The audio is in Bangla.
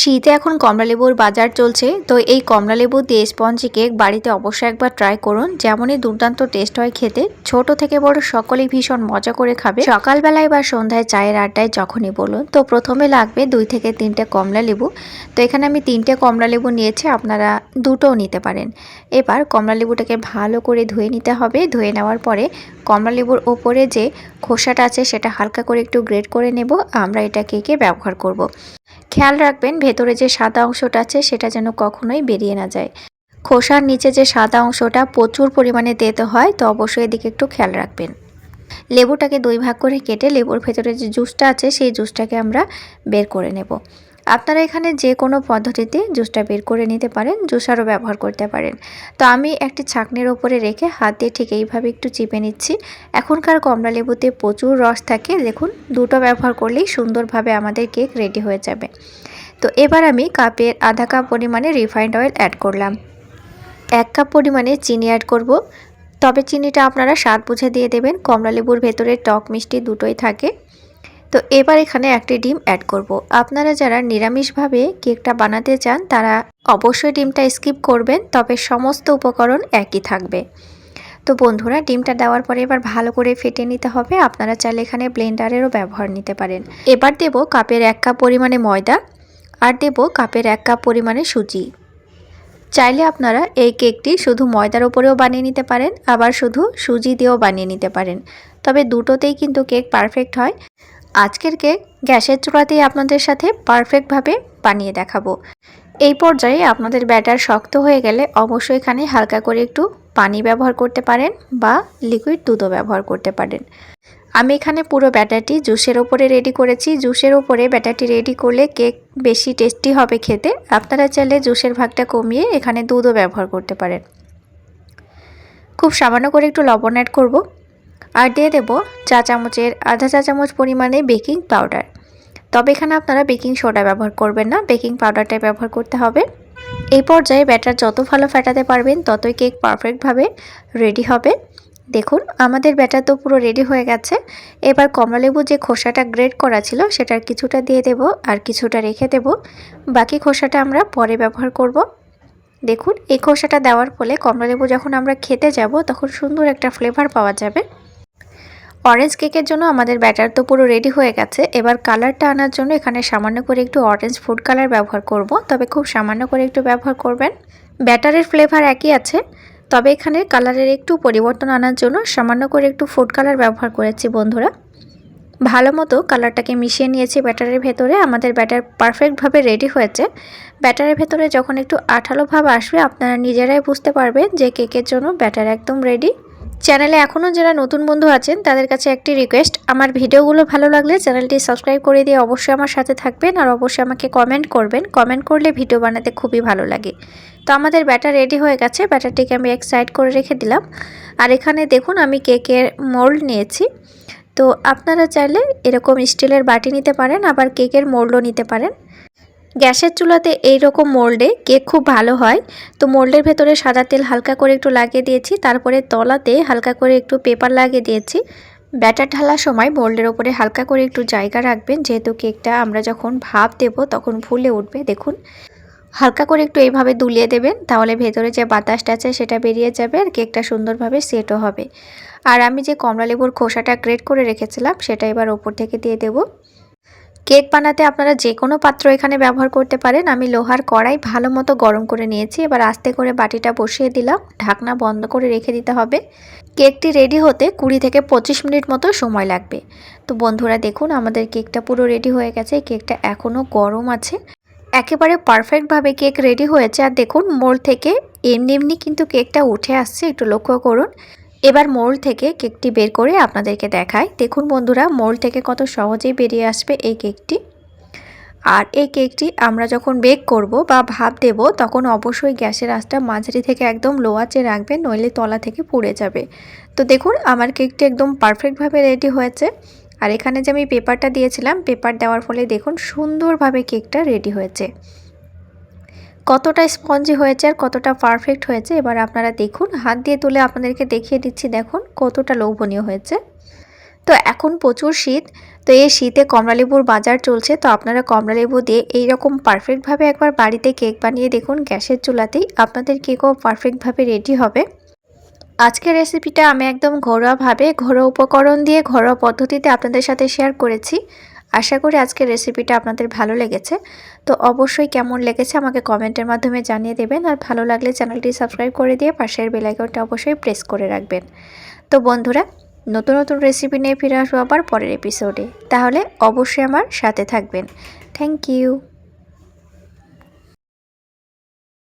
শীতে এখন কমলালেবুর বাজার চলছে, তো এই কমলালেবু দিয়ে স্পঞ্জি কেক বাড়িতে অবশ্যই একবার ট্রাই করুন। যেমনই দুর্দান্ত টেস্ট হয় খেতে, ছোট থেকে বড় সকলেই ভীষণ মজা করে খাবে। সকালবেলায় বা সন্ধ্যায় চায়ের আড্ডায় যখনই বলুন। তো প্রথমে লাগবে দুই থেকে তিনটে কমলালেবু তো এখানে আমি তিনটে কমলালেবু নিয়েছি, আপনারা দুটোও নিতে পারেন। এবার কমলালেবুটাকে ভালো করে ধুয়ে নিতে হবে। ধুয়ে নেওয়ার পরে কমলালেবুর ওপরে যে খোসাটা আছে, সেটা হালকা করে একটু গ্রেড করে নেব। আমরা এটা কেকে ব্যবহার করব। খেয়াল রাখবেন, ভেতরে যে সাদা অংশটা আছে সেটা যেন কখনোই বেরিয়ে না যায়। খোসার নিচে যে সাদা অংশটা প্রচুর পরিমাণে তেতো হয়, তো অবশ্যই এদিকে একটু খেয়াল রাখবেন। লেবুটাকে দুই ভাগ করে কেটে লেবুর ভেতরে যে জুসটা আছে, সেই জুসটাকে আমরা বের করে নেব। আপনারা এখানে যে কোনো পদ্ধতিতে জুসটা বের করে নিতে পারেন জুসারও ব্যবহার করতে পারেন। তো আমি একটি ছাকনির ওপরে রেখে হাত দিয়ে ঠিক এইভাবে একটু চিপে নিচ্ছি। এখনকার কমলা লেবুতে প্রচুর রস থাকে। দেখুন, দুটো ব্যবহার করলেই সুন্দরভাবে আমাদের কেক রেডি হয়ে যাবে। তো এবার আমি কাপের আধা কাপ পরিমাণে রিফাইন্ড অয়েল অ্যাড করলাম। এক কাপ পরিমাণে চিনি অ্যাড করব। তবে চিনিটা আপনারা স্বাদ বুঝে দিয়ে দেবেন। কমলা লেবুর ভেতরে টক মিষ্টি দুটোই থাকে। তো এবার এখানে একটি ডিম অ্যাড করব। আপনারা যারা নিরামিষভাবে কেকটা বানাতে চান, তারা অবশ্যই ডিমটা স্কিপ করবেন, তবে সমস্ত উপকরণ একই থাকবে। তো বন্ধুরা, ডিমটা দেওয়ার পরে এবার ভালো করে ফেটে নিতে হবে। আপনারা চাইলে এখানে ব্লেন্ডারেরও ব্যবহার নিতে পারেন। এবার দেব কাপের এক কাপ পরিমাণে ময়দা আর দেব কাপের এক কাপ পরিমাণে সুজি। চাইলে আপনারা এই কেকটি শুধু ময়দার ওপরেও বানিয়ে নিতে পারেন, আবার শুধু সুজি দিয়েও বানিয়ে নিতে পারেন। তবে দুটোতেই কিন্তু কেক পারফেক্ট হয়। আজকের কেক গ্যাসের চূড়াতেই আপনাদের সাথে পারফেক্টভাবে বানিয়ে দেখাবো। এই পর্যায়ে আপনাদের ব্যাটার শক্ত হয়ে গেলে অবশ্যই এখানে হালকা করে একটু পানি ব্যবহার করতে পারেন বা লিকুইড দুধও ব্যবহার করতে পারেন। আমি এখানে পুরো ব্যাটারটি জুসের ওপরে রেডি করেছি। জুসের ওপরে ব্যাটারটি রেডি করলে কেক বেশি টেস্টি হবে খেতে। আপনারা চাইলে জুসের ভাগটা কমিয়ে এখানে দুধও ব্যবহার করতে পারেন। খুব সামান্য করে একটু লবণ অ্যাড করব। আর দিয়ে দেব চা চামচের আধা চা চামচ পরিমাণে বেকিং পাউডার। তবে এখানে আপনারা বেকিং সোডা ব্যবহার করবেন না, বেকিং পাউডারটাই ব্যবহার করতে হবে। এই পর্যায়ে ব্যাটার যত ভালো ফেটাতে পারবেন, ততই কেক পারফেক্টভাবে রেডি হবে। দেখুন, আমাদের ব্যাটার তো পুরো রেডি হয়ে গেছে। এবার কমলালেবু যে খোসাটা গ্রেড করা ছিল, সেটার কিছুটা দিয়ে দেব আর কিছুটা রেখে দেব। বাকি খোসাটা আমরা পরে ব্যবহার করব। দেখুন, এই খোসাটা দেওয়ার ফলে কমলালেবু যখন আমরা খেতে যাব, তখন সুন্দর একটা ফ্লেভার পাওয়া যাবে। অরেঞ্জ কেকের জন্য আমাদের ব্যাটার তো পুরো রেডি হয়ে গেছে। এবার কালারটা আনার জন্য এখানে সামান্য করে একটু অরেঞ্জ ফুড কালার ব্যবহার করব। তবে খুব সামান্য করে একটু ব্যবহার করবেন। ব্যাটারের ফ্লেভার একই আছে। তবে এখানে কালারের একটু পরিবর্তন আনার জন্য সামান্য করে একটু ফুড কালার ব্যবহার করেছি বন্ধুরা। ভালো মতো কালারটাকে মিশিয়ে নিয়েছি ব্যাটারের ভেতরে। আমাদের ব্যাটার পারফেক্টভাবে রেডি হয়েছে। ব্যাটারের ভেতরে যখন একটু আঠালো ভাব আসবে, আপনারা নিজেরাই বুঝতে পারবেন যে কেকের জন্য ব্যাটার একদম রেডি চ্যানেলে এখনও যারা নতুন বন্ধু আছেন, তাদের কাছে একটি রিকোয়েস্ট আমার ভিডিওগুলো ভালো লাগলে চ্যানেলটি সাবস্ক্রাইব করে দিয়ে অবশ্যই আমার সাথে থাকবেন আর অবশ্যই আমাকে কমেন্ট করবেন। কমেন্ট করলে ভিডিও বানাতে খুবই ভালো লাগে। তো আমাদের ব্যাটার রেডি হয়ে গেছে। ব্যাটারটিকে আমি এক সাইড করে রেখে দিলাম। আর এখানে দেখুন, আমি কেকের মোল্ড নিয়েছি। তো আপনারা চাইলে এরকম স্টিলের বাটি নিতে পারেন, আবার কেকের মোল্ডও নিতে পারেন। গ্যাসের চুলাতে এই রকম মোল্ডে কেক খুব ভালো হয়। তো মোল্ডের ভেতরে সাদা তেল হালকা করে একটু লাগিয়ে দিয়েছি, তারপরে তলাতে হালকা করে একটু পেপার লাগিয়ে দিয়েছি। ব্যাটার ঢালার সময় মোল্ডের ওপরে হালকা করে একটু জায়গা রাখবেন, যেহেতু কেকটা আমরা যখন ভাপ দেব তখন ফুলে উঠবে, দেখুন। হালকা করে একটু এইভাবে দুলিয়ে দেবেন, তাহলে ভেতরে যে বাতাসটা আছে সেটা বেরিয়ে যাবে আর কেকটা সুন্দরভাবে সেটও হবে। আর আমি যে কমলা লেবুর খোসাটা গ্রেট করে রেখেছিলাম, সেটা এবার ওপর থেকে দিয়ে দেবো। কেক বানাতে আপনারা যে কোনো পাত্র এখানে ব্যবহার করতে পারেন। আমি লোহার কড়াই ভালো মতো গরম করে নিয়েছি। এবার আস্তে করে বাটিটা বসিয়ে দিলাম। ঢাকনা বন্ধ করে রেখে দিতে হবে। কেকটি রেডি হতে কুড়ি থেকে পঁচিশ মিনিট মতো সময় লাগবে। তো বন্ধুরা, দেখুন, আমাদের কেকটা পুরো রেডি হয়ে গেছে। কেকটা এখনও গরম আছে। একেবারে পারফেক্টভাবে কেক রেডি হয়েছে। আর দেখুন, মোড় থেকে এমনি এমনি কিন্তু কেকটা উঠে আসছে। একটু লক্ষ্য করুন। এবার মোল থেকে কেকটি বের করে আপনাদেরকে দেখাই। দেখুন বন্ধুরা মোল থেকে কত সহজেই বেরিয়ে আসবে এই কেকটি। আর এই কেকটি আমরা যখন বেক করব বা ভাপ দেব, তখন অবশ্যই গ্যাসের আঁচটা মাঝারি থেকে একদম লো আঁচে রাখবেন, নইলে তলা থেকে পুড়ে যাবে। তো দেখুন, আমার কেকটি একদম পারফেক্টভাবে রেডি হয়েছে। আর এখানে যে আমি পেপারটা দিয়েছিলাম পেপার দেওয়ার ফলে দেখুন সুন্দরভাবে কেকটা রেডি হয়েছে। কতটা স্পঞ্জি হয়েছে আর কতটা পারফেক্ট হয়েছে, এবার আপনারা দেখুন। হাত দিয়ে তুলে আপনাদেরকে দেখিয়ে দিচ্ছি, দেখুন কতটা লোভনীয় হয়েছে। তো এখন প্রচুর শীত, তো এই শীতে কমলালেবুর বাজার চলছে, তো আপনারা কমলালেবু দিয়ে এইরকম পারফেক্টভাবে একবার বাড়িতে কেক বানিয়ে দেখুন গ্যাসের চুলাতেই, আপনাদের কেকও পারফেক্টভাবে রেডি হবে। আজকের রেসিপিটা আমি একদম ঘরোয়াভাবে, ঘরোয়া উপকরণ দিয়ে, ঘরোয়া পদ্ধতিতে আপনাদের সাথে শেয়ার করেছি। আশা করি আজকের রেসিপিটা আপনাদের ভালো লেগেছে। তো অবশ্যই কেমন লেগেছে আমাকে কমেন্টের মাধ্যমে জানিয়ে দেবেন। আর ভালো লাগলে চ্যানেলটি সাবস্ক্রাইব করে দিয়ে পাশের বেলাইকনটা অবশ্যই প্রেস করে রাখবেন। তো বন্ধুরা, নতুন নতুন রেসিপি নিয়ে ফিরে আসব আবার পরের এপিসোডে তাহলে অবশ্যই আমার সাথে থাকবেন। Thank you